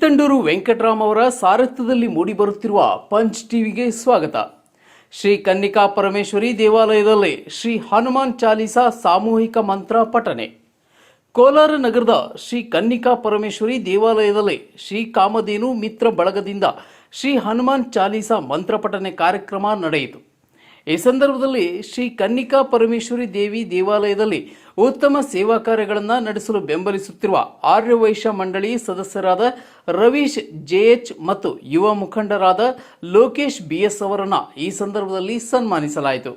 ಕಿತ್ತಂಡೂರು ವೆಂಕಟರಾಮ್ ಅವರ ಸಾರಥ್ಯದಲ್ಲಿ ಮೂಡಿಬರುತ್ತಿರುವ ಪಂಚ್ ಟಿವಿಗೆ ಸ್ವಾಗತ. ಶ್ರೀ ಕನ್ನಿಕಾ ಪರಮೇಶ್ವರಿ ದೇವಾಲಯದಲ್ಲಿ ಶ್ರೀ ಹನುಮಾನ್ ಚಾಲೀಸಾ ಸಾಮೂಹಿಕ ಮಂತ್ರ ಪಠನೆ. ಕೋಲಾರ ನಗರದ ಶ್ರೀ ಕನ್ನಿಕಾ ಪರಮೇಶ್ವರಿ ದೇವಾಲಯದಲ್ಲಿ ಶ್ರೀ ಕಾಮಧೇನು ಮಿತ್ರ ಬಳಗದಿಂದ ಶ್ರೀ ಹನುಮಾನ್ ಚಾಲೀಸಾ ಮಂತ್ರ ಪಠನೆ ಕಾರ್ಯಕ್ರಮ ನಡೆಯಿತು. ಈ ಸಂದರ್ಭದಲ್ಲಿ ಶ್ರೀ ಕನ್ನಿಕಾ ಪರಮೇಶ್ವರಿ ದೇವಿ ದೇವಾಲಯದಲ್ಲಿ ಉತ್ತಮ ಸೇವಾ ಕಾರ್ಯಗಳನ್ನು ನಡೆಸಲು ಬೆಂಬಲಿಸುತ್ತಿರುವ ಆರ್ಯವೈಶ್ಯ ಮಂಡಳಿ ಸದಸ್ಯರಾದ ರವೀಶ್, ಜೆಎಚ್ ಮತ್ತು ಯುವ ಮುಖಂಡರಾದ ಲೋಕೇಶ್ ಬಿಎಸ್ ಅವರನ್ನು ಈ ಸಂದರ್ಭದಲ್ಲಿ ಸನ್ಮಾನಿಸಲಾಯಿತು.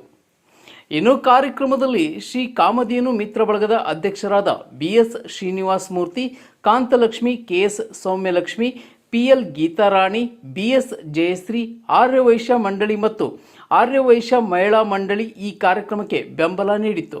ಇನ್ನು ಕಾರ್ಯಕ್ರಮದಲ್ಲಿ ಶ್ರೀ ಕಾಮಧೇನು ಮಿತ್ರ ಬಳಗದ ಅಧ್ಯಕ್ಷರಾದ BS Srinivas Murthy, Kanthalakshmi, KS Soumyalakshmi, PL Geetharani, BS Jayashree, Arya Vaishya ಮಂಡಳಿ ಮತ್ತು ಆರ್ಯವೈಶ್ಯ ಮಹಿಳಾ ಮಂಡಳಿ ಈ ಕಾರ್ಯಕ್ರಮಕ್ಕೆ ಬೆಂಬಲ ನೀಡಿತ್ತು.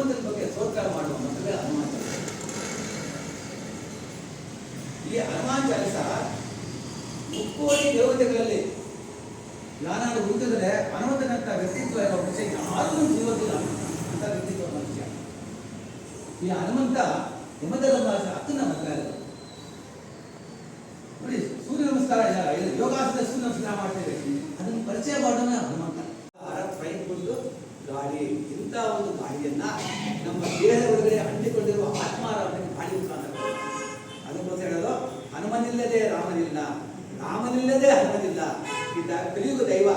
ಹನುಮಂತನ ಬಗ್ಗೆ ಸ್ತೋತ್ರ ಮಾಡುವ ಮಂತ್ರವೇ ಹನುಮಾನ್ ಚಾಲಿಸ ಈ ಹನುಮಾನ್ ಚಾಲಿಸ ಮುಕ್ಕೋಟಿ ದೇವತೆಗಳಲ್ಲಿ ನಾನಾದ್ರೂ ಹುಟ್ಟಿದ್ರೆ ಹನುಮಂತನಂತ ವ್ಯಕ್ತಿತ್ವ ಇರೋ ಮನುಷ್ಯ ಯಾರೂ ಸಿಗೋದಿಲ್ಲ ಅಂತ ವ್ಯಕ್ತಿತ್ವ ಮನುಷ್ಯ ಈ ಹನುಮಂತ ಯಮಧರ್ಮ ಅಕ್ಕನ ಮಗ. ನೋಡಿ, ಸೂರ್ಯ ನಮಸ್ಕಾರ ಯೋಗಾಸನ ಸೂರ್ಯ ನಮಸ್ಕಾರ ಮಾಡ್ತೇವೆ ಅದನ್ನು ಪರಿಚಯ ಮಾಡೋಣ, ಹನುಮಂತ. ಇಂಥ ಒಂದು ಗಾಳಿಯನ್ನ ನಮ್ಮ ದೇಹದ ಒಳಗಡೆ ಅಂಟಿಕೊಂಡಿರುವ ಆತ್ಮಾರಾಧನೆ ಗಾಳಿ ಮುಖಾಂತರ ಅದಕ್ಕೋಸ್ಕರ ಹೇಳೋದು, ಹನುಮನಿಲ್ಲದೆ ರಾಮನಿಲ್ಲ. ರಾಮನಿಲ್ಲದೆ ಹನುಮನಿಲ್ಲ. ಇದ್ದ ಕಲಿಯುಗ ದೈವ.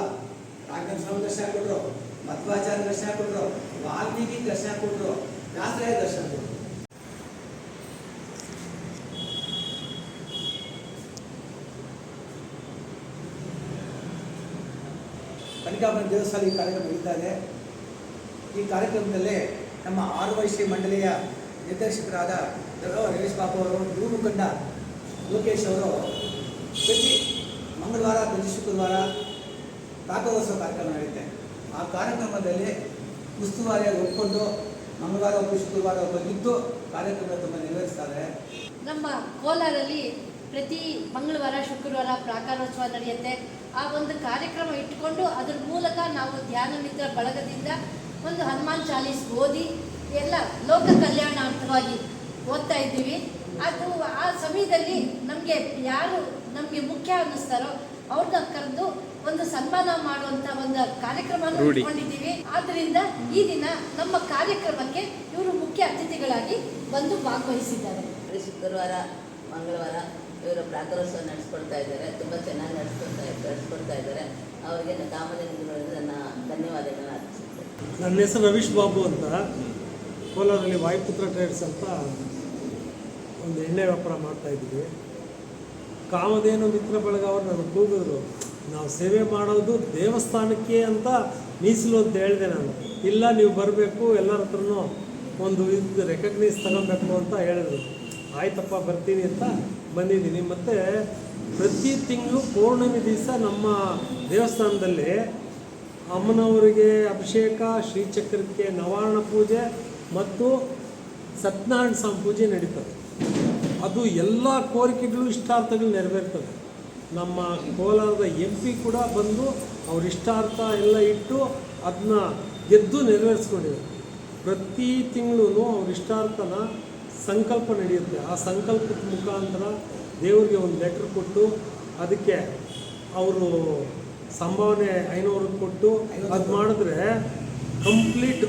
ರಾಘವೇಂದ್ರ ಸ್ವಾಮಿ ದರ್ಶನ ಕೊಟ್ಟರು ಮಧ್ವಾಚಾರ್ಯ ದರ್ಶನ ಕೊಟ್ಟರು ವಾಲ್ಮೀಕಿ ದರ್ಶನ ಕೊಟ್ಟರು ವ್ಯಾಸರಾಯ ದರ್ಶನ ಕೊಟ್ರು. ಕನಿಕಾಪುರ ದೇವಸ್ಥಾನ ಈ ಕಾರ್ಯಕ್ರಮ ನಡೀತಾ ಇದೆ. ಈ ಕಾರ್ಯಕ್ರಮದಲ್ಲಿ ನಮ್ಮ ಆರು ವೈಶ್ಯ ಮಂಡಳಿಯ ನಿರ್ದೇಶಕರಾದ ರಮೇಶ್ ಬಾಬು ಅವರು ಯುವ ಮುಖಂಡ ಲೋಕೇಶ್ ಅವರು, ಪ್ರತಿ ಮಂಗಳವಾರ, ಪ್ರತಿ ಶುಕ್ರವಾರ ಪ್ರಾತೋತ್ಸವ ಕಾರ್ಯಕ್ರಮ ನಡೆಯುತ್ತೆ. ಆ ಕಾರ್ಯಕ್ರಮದಲ್ಲಿ ಉಸ್ತುವಾರಿಯಾಗಿ ಒಪ್ಪಿಕೊಂಡು ಮಂಗಳವಾರ ಒಬ್ಬರು ಶುಕ್ರವಾರ ಒಬ್ಬರು ಇದ್ದು ಕಾರ್ಯಕ್ರಮ ತುಂಬ ನಿರ್ವಹಿಸ್ತಾರೆ ನಮ್ಮ ಕೋಲಾರಲ್ಲಿ ಪ್ರತಿ ಮಂಗಳವಾರ, ಶುಕ್ರವಾರ ಪ್ರಾಕಾರೋತ್ಸವ ನಡೆಯುತ್ತೆ. ಆ ಒಂದು ಕಾರ್ಯಕ್ರಮ ಇಟ್ಟುಕೊಂಡು ಅದರ ಮೂಲಕ ನಾವು ಧ್ಯಾನ ಮಿತ್ರ ಬಳಗದಿಂದ ಒಂದು ಹನುಮಾನ್ ಚಾಲೀಸ್ ಓದಿ ಎಲ್ಲ ಲೋಕ ಕಲ್ಯಾಣಾರ್ಥವಾಗಿ ಓದ್ತಾ ಇದ್ದೀವಿ. ಅದು ಆ ಸಮಯದಲ್ಲಿ ನಮಗೆ ಯಾರು ನಮಗೆ ಮುಖ್ಯ ಅನ್ನಿಸ್ತಾರೋ ಅವ್ರನ್ನ ಕರೆದು ಒಂದು ಸನ್ಮಾನ ಮಾಡುವಂತ ಒಂದು ಕಾರ್ಯಕ್ರಮ ಇಟ್ಕೊಂಡಿದ್ದೀವಿ. ಆದ್ರಿಂದ ಈ ದಿನ ನಮ್ಮ ಕಾರ್ಯಕ್ರಮಕ್ಕೆ ಇವರು ಮುಖ್ಯ ಅತಿಥಿಗಳಾಗಿ ಬಂದು ಭಾಗವಹಿಸಿದ್ದಾರೆ. ಶುಕ್ರವಾರ ಮಂಗಳವಾರ ಇವರು ಪ್ರಾಕರೋತ್ಸವ ನಡೆಸ್ಕೊಡ್ತಾ ಇದ್ದಾರೆ. ತುಂಬ ಚೆನ್ನಾಗಿ ನಡೆಸ್ಕೊಡ್ತಾ ನಡೆಸ್ಕೊಡ್ತಾ ಇದ್ದಾರೆ. ಅವರಿಗೆ ಕಾಮಧೇನುಗಳಿಂದ ನನ್ನ ಧನ್ಯವಾದಗಳನ್ನ ನನ್ನ ಹೆಸರು ರವೀಶ್ ಬಾಬು ಅಂತ. ಕೋಲಾರಲ್ಲಿ ವಾಯುಪುತ್ರ ಟ್ರೇಡ್ಸ್ ಅಂತ ಒಂದು ಎಣ್ಣೆ ವ್ಯಾಪಾರ ಮಾಡ್ತಾ ಇದ್ದೀವಿ. ಕಾಮಧೇನು ಮಿತ್ರ ಬಳಗ ಅವರು ನನಗೆ ಕೂಗಿದ್ರು ನಾವು ಸೇವೆ ಮಾಡೋದು ದೇವಸ್ಥಾನಕ್ಕೆ ಅಂತ ಮೀಸಲು ಅಂತ ಹೇಳಿದೆ ನಾನು. ಇಲ್ಲ, ನೀವು ಬರಬೇಕು, ಎಲ್ಲರ ಹತ್ರನೂ ಒಂದು ಇದು ರೆಕಗ್ನೈಸ್ ತಗೊಬೇಕು ಅಂತ ಹೇಳಿದ್ರು. ಆಯ್ತಪ್ಪ, ಬರ್ತೀನಿ ಅಂತ ಬಂದಿದ್ದೀನಿ. ಮತ್ತು ಪ್ರತಿ ತಿಂಗಳು ಪೌರ್ಣಮಿ ದಿವಸ ನಮ್ಮ ದೇವಸ್ಥಾನದಲ್ಲಿ ಅಮ್ಮನವರಿಗೆ ಅಭಿಷೇಕ, ಶ್ರೀಚಕ್ರಕ್ಕೆ ನವಾರ್ಣ ಪೂಜೆ ಮತ್ತು ಸತ್ಯನಾರಾಯಣ ಸ್ವಾಮಿ ಪೂಜೆ ನಡೀತದೆ. ಅದು ಎಲ್ಲ ಕೋರಿಕೆಗಳು, ಇಷ್ಟಾರ್ಥಗಳು ನೆರವೇರ್ತದೆ. ನಮ್ಮ ಕೋಲಾರದ ಎಂ ಪಿ ಕೂಡ ಬಂದು ಅವ್ರ ಇಷ್ಟಾರ್ಥ ಎಲ್ಲ ಇಟ್ಟು ಅದನ್ನ ಗೆದ್ದು ನೆರವೇರಿಸ್ಕೊಂಡಿದ್ದಾರೆ. ಪ್ರತಿ ತಿಂಗಳೂ ಅವ್ರ ಇಷ್ಟಾರ್ಥನ ಸಂಕಲ್ಪ ನಡೆಯುತ್ತೆ. ಆ ಸಂಕಲ್ಪದ ಮುಖಾಂತರ ದೇವರಿಗೆ ಒಂದು ಲೆಟ್ರ್ ಕೊಟ್ಟು ಅದಕ್ಕೆ ಅವರು ಸಂಭಾವನೆ ಐನೂರು ಕೊಟ್ಟು ಅದು ಮಾಡಿದ್ರೆ ಕಂಪ್ಲೀಟ್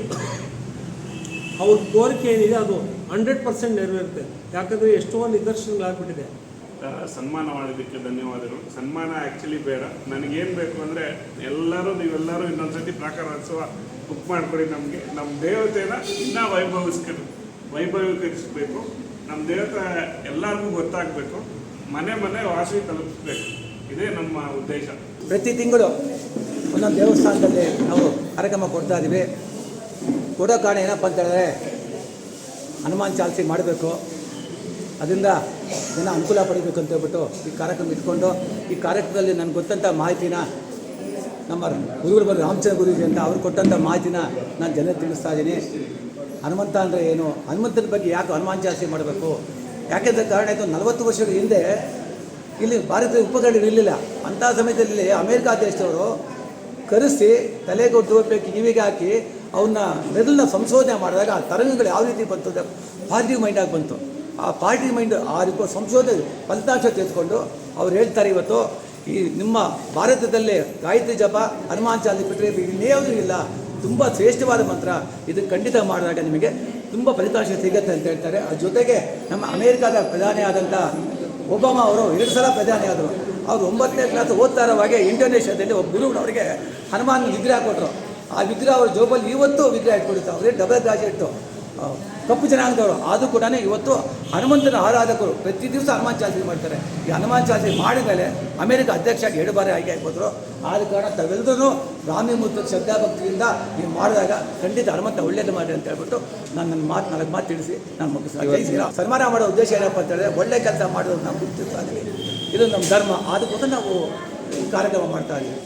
ಅವ್ರ ಕೋರಿಕೆ ಏನಿದೆ ಅದು ಹಂಡ್ರೆಡ್ ಪರ್ಸೆಂಟ್ ನೆರವೇರುತ್ತೆ. ಯಾಕಂದರೆ ಎಷ್ಟೋ ನಿದರ್ಶನಗಳಾಗ್ಬಿಟ್ಟಿದೆ. ಸನ್ಮಾನ ಮಾಡಿದ್ದಕ್ಕೆ ಧನ್ಯವಾದಗಳು. ಸನ್ಮಾನ ಆ್ಯಕ್ಚುಲಿ ಬೇಡ. ನನಗೇನು ಬೇಕು ಅಂದರೆ ಎಲ್ಲರೂ ನೀವೆಲ್ಲರೂ ಪ್ರಾಕಾರ ಹಾಕಿಸುವ್ತು ಬುಕ್ ಮಾಡಿಕೊಡಿ ನಮಗೆ. ನಮ್ಮ ದೇವತೆನ ಇನ್ನೂ ವೈಭವಿಸ್ಕೊಂಡು ವೈಭವೀಕರಿಸಬೇಕು. ನಮ್ಮ ದೇವತೆ ಎಲ್ಲರಿಗೂ ಗೊತ್ತಾಗಬೇಕು. ಮನೆ ಮನೆ ವಾಸಿ ತಲುಪಿಸ್ಬೇಕು. ಇದೇ ನಮ್ಮ ಉದ್ದೇಶ. ಪ್ರತಿ ತಿಂಗಳು ಒಂದೊಂದು ದೇವಸ್ಥಾನದಲ್ಲಿ ನಾವು ಕಾರ್ಯಕ್ರಮ ಕೊಡ್ತಾ ಇದ್ದೀವಿ. ಕೊಡೋ ಕಾರಣ ಏನಪ್ಪ ಅಂತ ಹನುಮಾನ್ ಚಾಲ್ಸಿ ಮಾಡಬೇಕು. ಅದರಿಂದ ಜನ ಅನುಕೂಲ ಪಡಿಬೇಕು ಅಂತ ಹೇಳ್ಬಿಟ್ಟು ಈ ಕಾರ್ಯಕ್ರಮ ಇಟ್ಕೊಂಡು ಈ ಕಾರ್ಯಕ್ರಮದಲ್ಲಿ ನನಗೆ ಗೊತ್ತಂಥ ಮಾಹಿತಿನ ನಮ್ಮ ಗುರುಗಳು ಬಂದು ರಾಮಚಂದ್ರ ಗುರುಜಿ ಅಂತ ಅವ್ರು ಕೊಟ್ಟಂಥ ಮಾಹಿತಿನ ನಾನು ಜನ ತಿಳಿಸ್ತಾ ಇದ್ದೀನಿ. ಹನುಮಂತ ಅಂದರೆ ಏನು? ಹನುಮಂತನ ಬಗ್ಗೆ ಯಾಕೆ ಹನುಮಾನ್ ಚಾಲ್ಸಿ ಮಾಡಬೇಕು? ಯಾಕೆಂದರೆ ಕಾರಣ ಇದು ನಲವತ್ತು ವರ್ಷಗಳ ಹಿಂದೆ ಇಲ್ಲಿ ಭಾರತದ ಉಪಕರಣಗಳು ಇರಲಿಲ್ಲ ಅಂಥ ಸಮಯದಲ್ಲಿ ಅಮೇರಿಕಾ ದೇಶದವರು ಕರೆಸಿ ತಲೆಗೊಟ್ಟು ಕಿವಿಗೆ ಹಾಕಿ ಅವನ್ನ ಮೆದುಳನ್ನ ಸಂಶೋಧನೆ ಮಾಡಿದಾಗ ಆ ತರಂಗಗಳು ಯಾವ ರೀತಿ ಬಂತು ಅಂದರೆ ಮೈಂಡ್ ಮೈಂಡಾಗಿ ಬಂತು. ಆ ಪಾಸಿಟಿವ್ ಮೈಂಡ್ ಆ ರೀತಿ ಸಂಶೋಧನೆ ಫಲಿತಾಂಶ ತೆಗೆದುಕೊಂಡು ಅವ್ರು ಹೇಳ್ತಾರೆ ಇವತ್ತು, ಈ ನಿಮ್ಮ ಭಾರತದಲ್ಲೇ ಗಾಯತ್ರಿ ಜಪ, ಹನುಮಾನ್ ಚಾಲಿ ಬಿಟ್ಟರೆ ಇನ್ನೇಯಾವುದೂ ಇಲ್ಲ. ತುಂಬ ಶ್ರೇಷ್ಠವಾದ ಮಂತ್ರ. ಇದು ಖಂಡಿತ ಮಾಡಿದಾಗ ನಿಮಗೆ ತುಂಬ ಫಲಿತಾಂಶ ಸಿಗುತ್ತೆ ಅಂತ ಹೇಳ್ತಾರೆ. ಅದ್ರ ಜೊತೆಗೆ ನಮ್ಮ ಅಮೇರಿಕಾದ ಪ್ರಧಾನಿ ಆದಂಥ ಒಬಾಮಾ ಅವರು ಎರಡು ಸಲ ಪ್ರಧಾನಿ ಆದರು. ಅವರು ಒಂಬತ್ತನೇ ಕ್ಲಾಸ್ ಓದ್ತಾ ಇರೋವಾಗೆ ಇಂಡೋನೇಷ್ಯಾದಲ್ಲಿ ಒಬ್ಬ ಗುರುವಿನವರಿಗೆ ಹನುಮಾನ್ ವಿಗ್ರಹ ಕೊಟ್ಟರು ಆ ವಿಗ್ರಹ ಅವ್ರ ಜೋಬಲ್ಲಿ ಇವತ್ತು ವಿಗ್ರಹ ಇಟ್ಕೊಂಡಿರ್ತಾರೆ ಅವರೇ ಡಬಲ್ ಆ, ಕಪ್ಪು ಜನಾಂಗದವರು. ಆದರೂ ಕೂಡ ಇವತ್ತು ಹನುಮಂತನ ಆರಾಧಕರು ಪ್ರತಿ ದಿವಸ ಹನುಮಾನ್ ಚಾಲಿ ಮಾಡ್ತಾರೆ. ಈ ಹನುಮಾನ್ ಚಾಲಿ ಮಾಡಿದ ಮೇಲೆ ಅಮೆರಿಕ ಅಧ್ಯಕ್ಷ ಎರಡು ಬಾರಿ ಆಯ್ಕೆ ಆಗ್ಬೋದ್ರು ಆದ ಕಾರಣ ತಾವೆಲ್ಲರೂ ರಾಮಿ ಮುತ್ತು ಶ್ರದ್ಧಾಭಕ್ತಿಯಿಂದ ನೀವು ಮಾಡಿದಾಗ ಖಂಡಿತ ಹನುಮಂತ ಒಳ್ಳೇದು ಮಾಡಿ ಅಂತ ಹೇಳ್ಬಿಟ್ಟು ನಾನು ನನ್ನ ಮಾತು ನಾಲ್ಕು ಮಾತು ತಿಳಿಸಿ ನಾನು ಮುಗಿಸ್ತೀನಿ. ಸನ್ಮಾನ ಮಾಡೋ ಉದ್ದೇಶ ಏನಪ್ಪ ಅಂತ ಹೇಳಿದ್ರೆ ಒಳ್ಳೆ ಕೆಲಸ ಮಾಡೋದು ನಾವು ಗುರುತಿಸ್ತಾ ಇದ್ದೀವಿ ಇದು ನಮ್ಮ ಧರ್ಮ. ಅದಕ್ಕೋಸ್ಕರ ನಾವು ಕಾರ್ಯಕ್ರಮ ಮಾಡ್ತಾ ಇದ್ದೀವಿ.